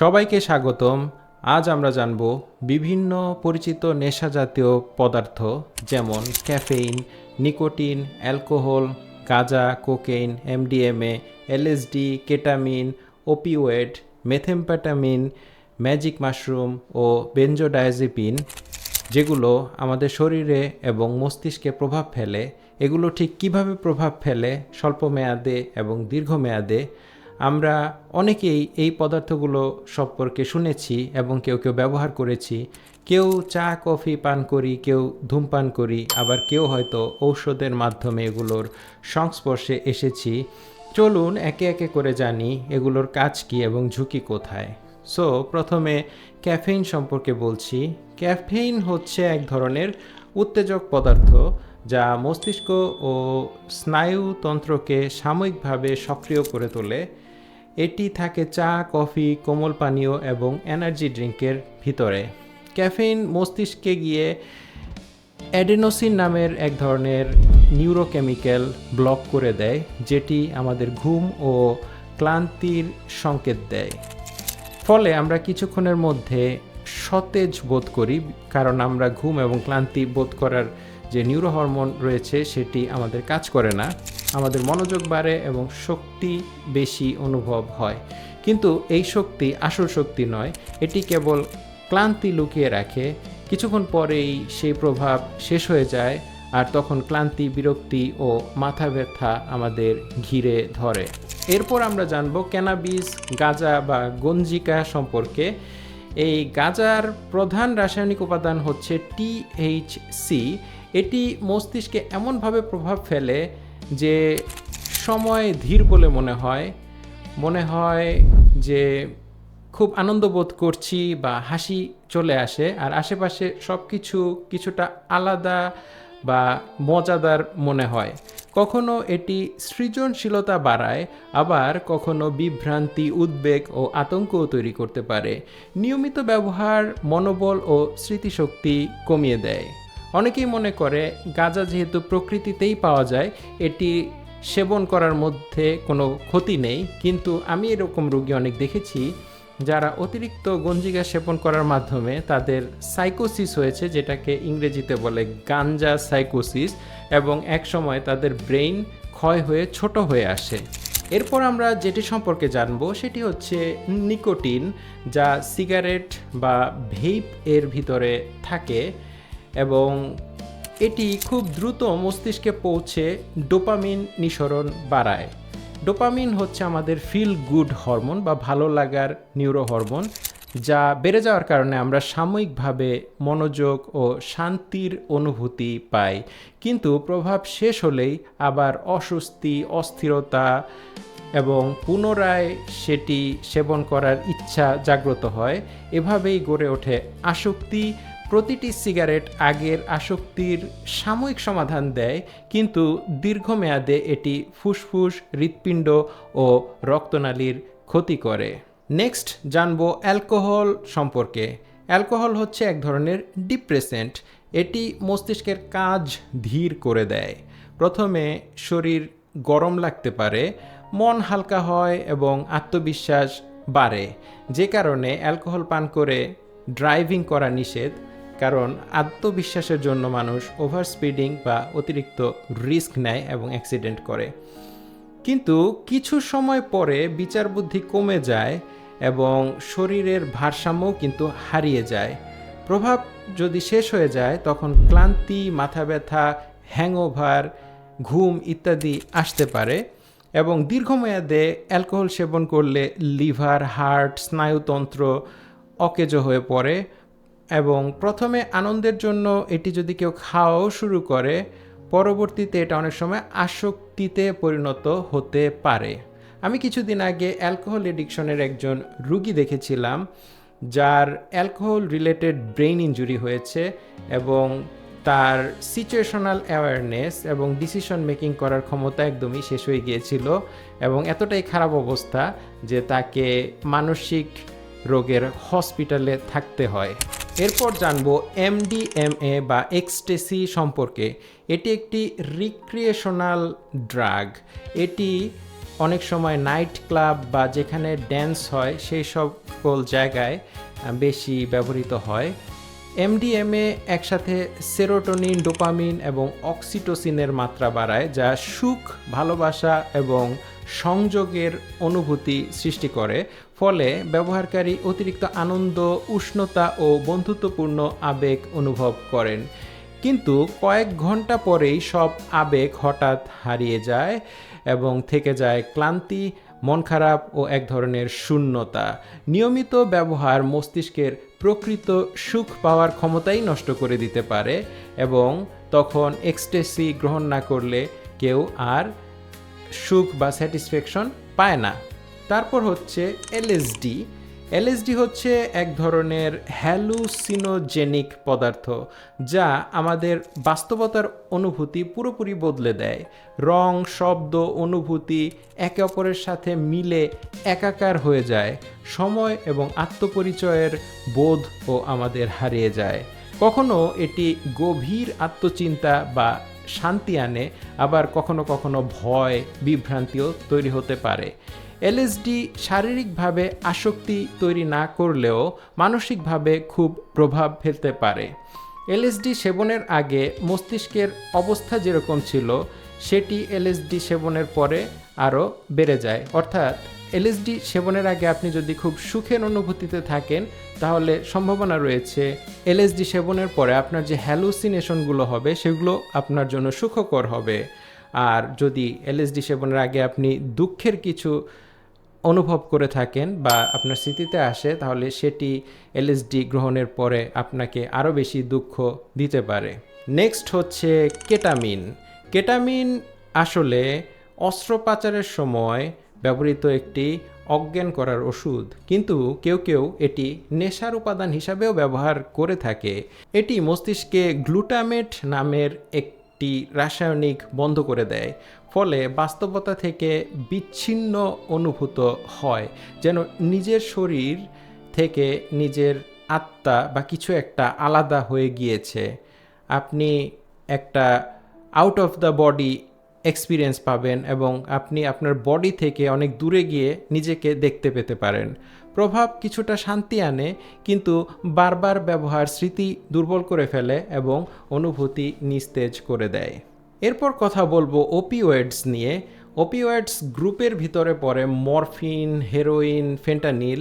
সবাইকে স্বাগতম। আজ আমরা জানব বিভিন্ন পরিচিত নেশা জাতীয় পদার্থ, যেমন ক্যাফেইন, নিকোটিন, অ্যালকোহল, গাঁজা, cocaine, MDMA, LSD, ketamine, opioid, methamphetamine, magic mushroom ও বেঞ্জোডায়াজিপিন, যেগুলো আমাদের শরীরে এবং মস্তিষ্কে প্রভাব ফেলে। এগুলো ঠিক কীভাবে প্রভাব ফেলে? স্বল্প মেয়াদে এবং দীর্ঘমেয়াদে আমরা অনেকেই এই পদার্থগুলো সম্পর্কে শুনেছি এবং কেউ কেউ ব্যবহার করেছি। কেউ চা, কফি পান করি, কেউ ধূমপান করি, আবার কেউ হয়তো ঔষধের মাধ্যমে এগুলোর সংস্পর্শে এসেছি। চলুন একে একে করে জানি এগুলোর কাজ কী এবং ঝুঁকি কোথায়। সো, প্রথমে ক্যাফেইন সম্পর্কে বলছি। ক্যাফেইন হচ্ছে এক ধরনের উত্তেজক পদার্থ যা মস্তিষ্ক ও স্নায়ুতন্ত্রকে সাময়িকভাবে সক্রিয় করে তোলে। এটি থাকে চা, কফি, কোমল পানীয় এবং এনার্জি ড্রিঙ্কের ভিতরে। ক্যাফেইন মস্তিষ্কে গিয়ে অ্যাডেনোসিন নামের এক ধরনের নিউরোকেমিক্যাল ব্লক করে দেয়, যেটি আমাদের ঘুম ও ক্লান্তির সংকেত দেয়। ফলে আমরা কিছুক্ষণের মধ্যে সতেজ বোধ করি, কারণ আমরা ঘুম এবং ক্লান্তি বোধ করার যে নিউরো হরমোন রয়েছে, সেটি আমাদের কাজ করে না। আমাদের মনোযোগ বাড়ে এবং শক্তি বেশি অনুভব হয়। কিন্তু এই শক্তি আসল শক্তি নয়, এটি কেবল ক্লান্তি লুকিয়ে রাখে। কিছুক্ষণ পরেই সেই প্রভাব শেষ হয়ে যায় আর তখন ক্লান্তি, বিরক্তি ও মাথা ব্যথা আমাদের ঘিরে ধরে। এরপর আমরা জানব ক্যানাবিস, গাঁজা বা গঞ্জিকা সম্পর্কে। এই গাঁজার প্রধান রাসায়নিক উপাদান হচ্ছে টিএইচসি এটি মস্তিষ্কে এমনভাবে প্রভাব ফেলে যে সময় ধীর বলে মনে হয় মনে হয় যে খুব আনন্দ বোধ করছি বা হাসি চলে আসে, আর আশেপাশে সব কিছু কিছুটা আলাদা বা মজাদার মনে হয়। কখনো এটি সৃজনশীলতা বাড়ায়, আবার কখনো বিভ্রান্তি, উদ্বেগ ও আতঙ্কও তৈরি করতে পারে। নিয়মিত ব্যবহার, মনোবল ও স্মৃতিশক্তি কমিয়ে দেয়। অনেকেই মনে করে গাঁজা যেহেতু প্রকৃতিতেই পাওয়া যায়, এটি সেবন করার মধ্যে কোনো ক্ষতি নেই। কিন্তু আমি এরকম রোগী অনেক দেখেছি যারা অতিরিক্ত গঞ্জিকা সেবন করার মাধ্যমে তাদের সাইকোসিস হয়েছে, যেটাকে ইংরেজিতে বলে গাঞ্জা সাইকোসিস, এবং এক সময় তাদের ব্রেইন ক্ষয় হয়ে ছোট হয়ে আসে। এরপর আমরা যেটি সম্পর্কে জানব, সেটি হচ্ছে নিকোটিন, যা সিগারেট বা ভেইপ এর ভিতরে থাকে। এবং এটি খুব দ্রুত মস্তিষ্কে পৌঁছে ডোপামিন নিঃসরণ বাড়ায়। ডোপামিন হচ্ছে আমাদের ফিল গুড হরমোন বা ভালো লাগার নিউরো হরমোন যা বেড়ে যাওয়ার কারণে আমরা সাময়িকভাবে মনোযোগ ও শান্তির অনুভূতি পাই। কিন্তু প্রভাব শেষ হলেই আবার অস্বস্তি, অস্থিরতা এবং পুনরায় সেটি সেবন করার ইচ্ছা জাগ্রত হয়। এভাবেই গড়ে ওঠে আসক্তি প্রতিটি সিগারেট আগের আসক্তির সাময়িক সমাধান দেয়, কিন্তু দীর্ঘমেয়াদে এটি ফুসফুস, হৃৎপিণ্ড ও রক্তনালীর ক্ষতি করে। নেক্সট, জানব অ্যালকোহল সম্পর্কে। অ্যালকোহল হচ্ছে এক ধরনের ডিপ্রেসেন্ট। এটি মস্তিষ্কের কাজ ধীর করে দেয়। প্রথমে শরীর গরম লাগতে পারে, মন হালকা হয় এবং আত্মবিশ্বাস বাড়ে। যে কারণে অ্যালকোহল পান করে ড্রাইভিং করা নিষেধ। কারণ আত্মবিশ্বাসের জন্য মানুষ ওভার স্পিডিং বা অতিরিক্ত রিস্ক নেয় এবং অ্যাক্সিডেন্ট করে। কিন্তু কিছু সময় পরে বিচার বুদ্ধি কমে যায় এবং শরীরের ভারসাম্যও কিন্তু হারিয়ে যায়। প্রভাব যদি শেষ হয়ে যায়, তখন ক্লান্তি, মাথা ব্যথা, হ্যাংওভার, ঘুম ইত্যাদি আসতে পারে এবং দীর্ঘমেয়াদে অ্যালকোহল সেবন করলে লিভার, হার্ট, স্নায়ুতন্ত্র অকেজ হয়ে পড়ে। এবং প্রথমে আনন্দের জন্য এটি যদি কেউ খাওয়াও শুরু করে, পরবর্তীতে এটা অনেক সময় আসক্তিতে পরিণত হতে পারে। আমি কিছুদিন আগে অ্যালকোহল এডিকশনের একজন রুগী দেখেছিলাম, যার অ্যালকোহল রিলেটেড ব্রেইন ইঞ্জুরি হয়েছে এবং তার সিচুয়েশনাল অ্যাওয়ারনেস এবং ডিসিশন মেকিং করার ক্ষমতা একদমই শেষ হয়ে গিয়েছিল এবং এতটাই খারাপ অবস্থা যে তাকে মানসিক রোগের হসপিটালে থাকতে হয়। এরপর জানব এমডিএমএ বা এক্সটেসি সম্পর্কে। এটি একটি রিক্রিয়েশনাল ড্রাগ এটি অনেক সময় নাইট ক্লাব বা যেখানে ড্যান্স হয়, সেই সকল জায়গায় বেশি ব্যবহৃত হয়। এমডিএমএ একসাথে সেরোটোনিন ডোপামিন এবং অক্সিটোসিনের মাত্রা বাড়ায়, যা সুখ, ভালোবাসা এবং সংযোগের অনুভূতি সৃষ্টি করে, ফলে ব্যবহারকারী অতিরিক্ত আনন্দ, উষ্ণতা ও বন্ধুত্বপূর্ণ আবেগ অনুভব করেন। কিন্তু কয়েক ঘণ্টা পরেই সব আবেগ হঠাৎ হারিয়ে যায় এবং থেকে যায় ক্লান্তি, মন খারাপ ও এক ধরনের শূন্যতা। নিয়মিত ব্যবহার মস্তিষ্কের প্রকৃত সুখ পাওয়ার ক্ষমতাই নষ্ট করে দিতে পারে এবং তখন এক্সটেসি গ্রহণ না করলে কেউ আর সুখ বা স্যাটিসফ্যাকশন পায় না। তারপর হচ্ছে এলএসডি এলএসডি হচ্ছে এক ধরনের হ্যালুসিনোজেনিক পদার্থ, যা আমাদের বাস্তবতার অনুভূতি পুরোপুরি বদলে দেয়। রং, শব্দ, অনুভূতি একে অপরের সাথে মিলে একাকার হয়ে যায়। সময় এবং আত্মপরিচয়ের বোধ ও আমাদের হারিয়ে যায়। কখনো এটি গভীর আত্মচিন্তা বা শান্তি আনে, আবার কখনো কখনো ভয়, বিভ্রান্তিও তৈরি হতে পারে। এলএসডি শারীরিকভাবে আসক্তি তৈরি না করলেও মানসিকভাবে খুব প্রভাব ফেলতে পারে। এলএসডি সেবনের আগে মস্তিষ্কের অবস্থা যেরকম ছিল, সেটি এলএসডি সেবনের পরে আরও বেড়ে যায়। অর্থাৎ এলএসডি সেবনের আগে আপনি যদি খুব সুখের অনুভূতিতে থাকেন, তাহলে সম্ভাবনা রয়েছে এলএসডি সেবনের পরে আপনার যে হ্যালুসিনেশনগুলো হবে, সেগুলো আপনার জন্য সুখকর হবে। আর যদি এলএসডি সেবনের আগে আপনি দুঃখের কিছু অনুভব করে থাকেন বা আপনার স্মৃতিতে আসে, তাহলে সেটি এলএসডি গ্রহণের পরে আপনাকে আরও বেশি দুঃখ দিতে পারে। নেক্সট হচ্ছে কেটামিন। কেটামিন আসলে অস্ত্রোপচারের সময় ব্যবহৃত একটি অজ্ঞান করার ওষুধ। কিন্তু কেউ কেউ এটি নেশার উপাদান হিসাবেও ব্যবহার করে থাকে। এটি মস্তিষ্কে গ্লুটামেট নামের একটি রাসায়নিক বন্ধ করে দেয়, ফলে বাস্তবতা থেকে বিচ্ছিন্ন অনুভূত হয়, যেন নিজের শরীর থেকে নিজের আত্মা বা কিছু একটা আলাদা হয়ে গিয়েছে। আপনি একটা out of the body experience পাবেন এবং আপনি আপনার বডি থেকে অনেক দূরে গিয়ে নিজেকে দেখতে পেতে পারেন। প্রভাব কিছুটা শান্তি আনে, কিন্তু বারবার ব্যবহার স্মৃতি দুর্বল করে ফেলে এবং অনুভূতি নিস্তেজ করে দেয়। এরপর কথা বলব ওপিওয়েডস নিয়ে। ওপিওয়েডস গ্রুপের ভিতরে পড়ে মরফিন হেরোইন ফেন্টানিল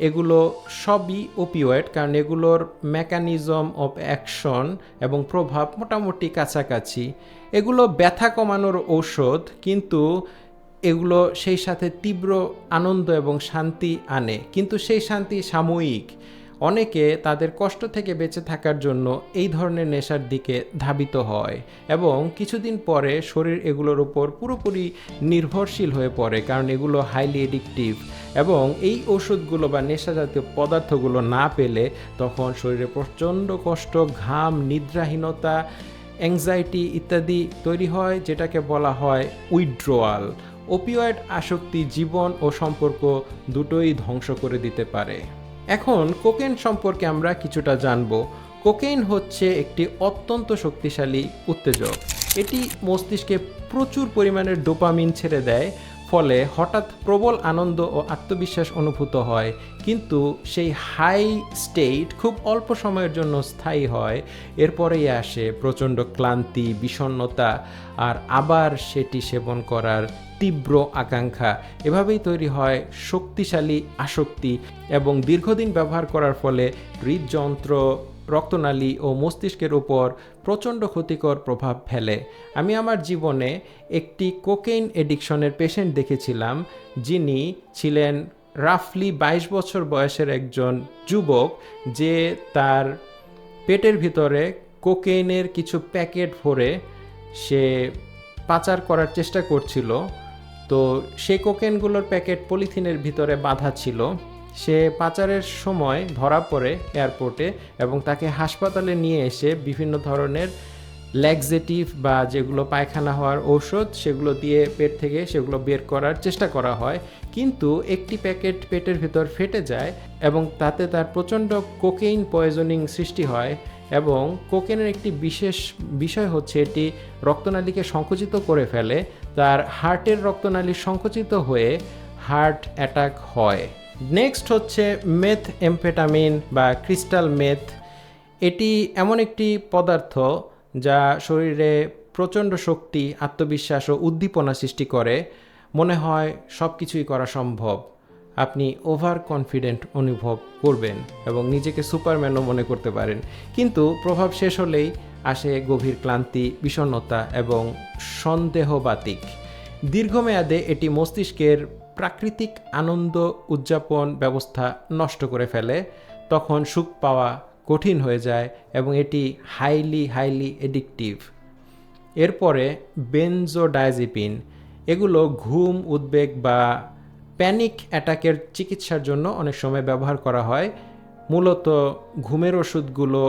এগুলো সবই ওপিওয়েড কারণ এগুলোর মেকানিজম অফ অ্যাকশন এবং প্রভাব মোটামুটি কাছাকাছি। এগুলো ব্যথা কমানোর ঔষধ, কিন্তু এগুলো সেই সাথে তীব্র আনন্দ এবং শান্তি আনে। কিন্তু সেই শান্তি সাময়িক। অনেকে তাদের কষ্ট থেকে বেঁচে থাকার জন্য এই ধরনের নেশার দিকে ধাবিত হয় এবং কিছুদিন পরে শরীর এগুলোর উপর পুরোপুরি নির্ভরশীল হয়ে পড়ে, কারণ এগুলো হাইলি এডিকটিভ এবং এই ওষুধগুলো বা নেশা জাতীয় পদার্থগুলো না পেলে তখন শরীরে প্রচণ্ড কষ্ট, ঘাম, নিদ্রাহীনতা অ্যাংজাইটি ইত্যাদি তৈরি হয়, যেটাকে বলা হয় উইথড্রোয়াল ওপিওয়েড আসক্তি জীবন ও সম্পর্ক দুটোই ধ্বংস করে দিতে পারে। এখন কোকেন সম্পর্কে আমরা কিছুটা জানব। কোকেইন হচ্ছে একটি অত্যন্ত শক্তিশালী উত্তেজক। এটি মস্তিষ্কে প্রচুর পরিমাণের ডোপামিন ছেড়ে দেয় ফলে হঠাৎ প্রবল আনন্দ ও আত্মবিশ্বাস অনুভূত হয়। কিন্তু সেই হাই স্টেট খুব অল্প সময়ের জন্য স্থায়ী হয়। এরপরেই আসে প্রচণ্ড ক্লান্তি, বিষণ্ণতা আর আবার সেটি সেবন করার তীব্র আকাঙ্ক্ষা। এভাবেই তৈরি হয় শক্তিশালী আসক্তি এবং দীর্ঘদিন ব্যবহার করার ফলে হৃদযন্ত্র রক্তনালী ও মস্তিষ্কের উপর প্রচণ্ড ক্ষতিকর প্রভাব ফেলে। আমি আমার জীবনে একটি কোকেইন এডিকশনের পেশেন্ট দেখেছিলাম, যিনি ছিলেন রাফলি বাইশ বছর বয়সের একজন যুবক যে তার পেটের ভিতরে কোকেইনের কিছু প্যাকেট ভরে সে পাচার করার চেষ্টা করছিল। তো সেই কোকেনগুলোর প্যাকেট পলিথিনের ভিতরে বাঁধা ছিল। সে পাচারের সময় ধরা পড়ে এয়ারপোর্টে এবং তাকে হাসপাতালে নিয়ে এসে বিভিন্ন ধরনের ল্যাক্সেটিভ বা যেগুলো পায়খানা হওয়ার ঔষধ, সেগুলো দিয়ে পেট থেকে সেগুলো বের করার চেষ্টা করা হয়। কিন্তু একটি প্যাকেট পেটের ভিতর ফেটে যায় এবং তাতে তার প্রচণ্ড কোকেইন পয়জনিং সৃষ্টি হয় এবং কোকেনের একটি বিশেষ বিষয় হচ্ছে এটি রক্তনালীকে সংকুচিত করে ফেলে। তার হার্টের রক্তনালী সংকুচিত হয়ে হার্ট অ্যাটাক হয়। নেক্সট হচ্ছে মেথ এমফেটামিন বা ক্রিস্টাল মেথ এটি এমন একটি পদার্থ যা শরীরে প্রচণ্ড শক্তি, আত্মবিশ্বাস ও উদ্দীপনা সৃষ্টি করে। মনে হয় সব কিছুই করা সম্ভব। আপনি ওভার কনফিডেন্ট অনুভব করবেন এবং নিজেকে সুপারম্যানও মনে করতে পারেন। কিন্তু প্রভাব শেষ হলেই আসে গভীর ক্লান্তি, বিষণ্ণতা এবং সন্দেহবাতিক। দীর্ঘমেয়াদে এটি মস্তিষ্কের প্রাকৃতিক আনন্দ উদযাপন ব্যবস্থা নষ্ট করে ফেলে, তখন সুখ পাওয়া কঠিন হয়ে যায় এবং এটি হাইলি হাইলি এডিকটিভ এরপরে বেনজোডায়াজিপিন এগুলো ঘুম, উদ্বেগ বা প্যানিক অ্যাটাকের চিকিৎসার জন্য অনেক সময় ব্যবহার করা হয়। মূলত ঘুমের ওষুধগুলো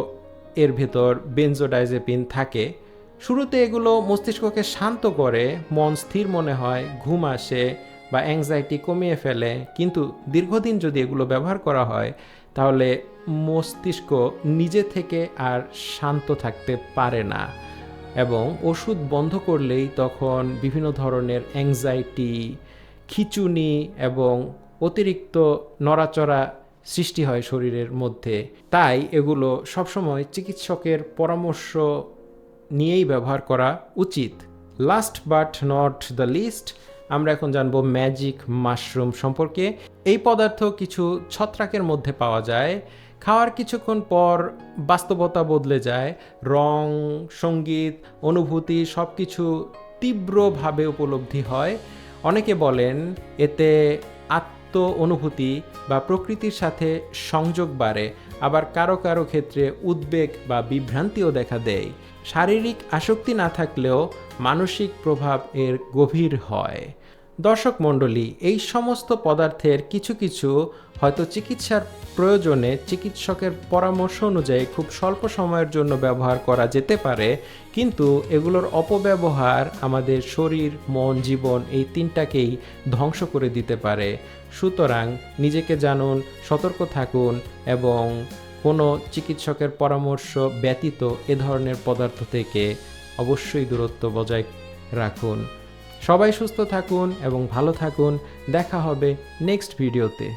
এর ভেতর বেনজোডাইজেপিন থাকে। শুরুতে এগুলো মস্তিষ্ককে শান্ত করে, মন স্থির মনে হয়, ঘুম আসে বা অ্যাংজাইটি কমিয়ে ফেলে, কিন্তু দীর্ঘদিন যদি এগুলো ব্যবহার করা হয়, তাহলে মস্তিষ্ক নিজে থেকে আর শান্ত থাকতে পারে না। এবং ওষুধ বন্ধ করলেই তখন বিভিন্ন ধরনের অ্যাংজাইটি খিচুনি এবং অতিরিক্ত নড়াচড়া সৃষ্টি হয় শরীরের মধ্যে। তাই এগুলো সবসময় চিকিৎসকের পরামর্শ নিয়েই ব্যবহার করা উচিত। Last but not the least আমরা এখন জানব ম্যাজিক মাশরুম সম্পর্কে। এই পদার্থ কিছু ছত্রাকের মধ্যে পাওয়া যায়। খাওয়ার কিছুক্ষণ পর বাস্তবতা বদলে যায়। রং, সংগীত, অনুভূতি সব কিছু তীব্রভাবে উপলব্ধি হয়। অনেকে বলেন এতে আত্ম অনুভূতি বা প্রকৃতির সাথে সংযোগ বাড়ে। আবার কারও কারও ক্ষেত্রে উদ্বেগ বা বিভ্রান্তিও দেখা দেয়। শারীরিক আসক্তি না থাকলেও মানসিক প্রভাব এর গভীর হয়। দর্শক মণ্ডলী, এই সমস্ত পদার্থের কিছু কিছু হয়তো চিকিৎসার প্রয়োজনে চিকিৎসকের পরামর্শ অনুযায়ী খুব স্বল্প সময়ের জন্য ব্যবহার করা যেতে পারে, কিন্তু এগুলোর অপব্যবহার আমাদের শরীর, মন, জীবন এই তিনটাকেই ধ্বংস করে দিতে পারে। সুতরাং নিজেকে জানুন, সতর্ক থাকুন এবং কোনো চিকিৎসকের পরামর্শ ব্যতীত এ ধরনের পদার্থ থেকে অবশ্যই দূরত্ব বজায় রাখুন। সবাই সুস্থ থাকুন এবং ভালো থাকুন। দেখা হবে নেক্সট ভিডিওতে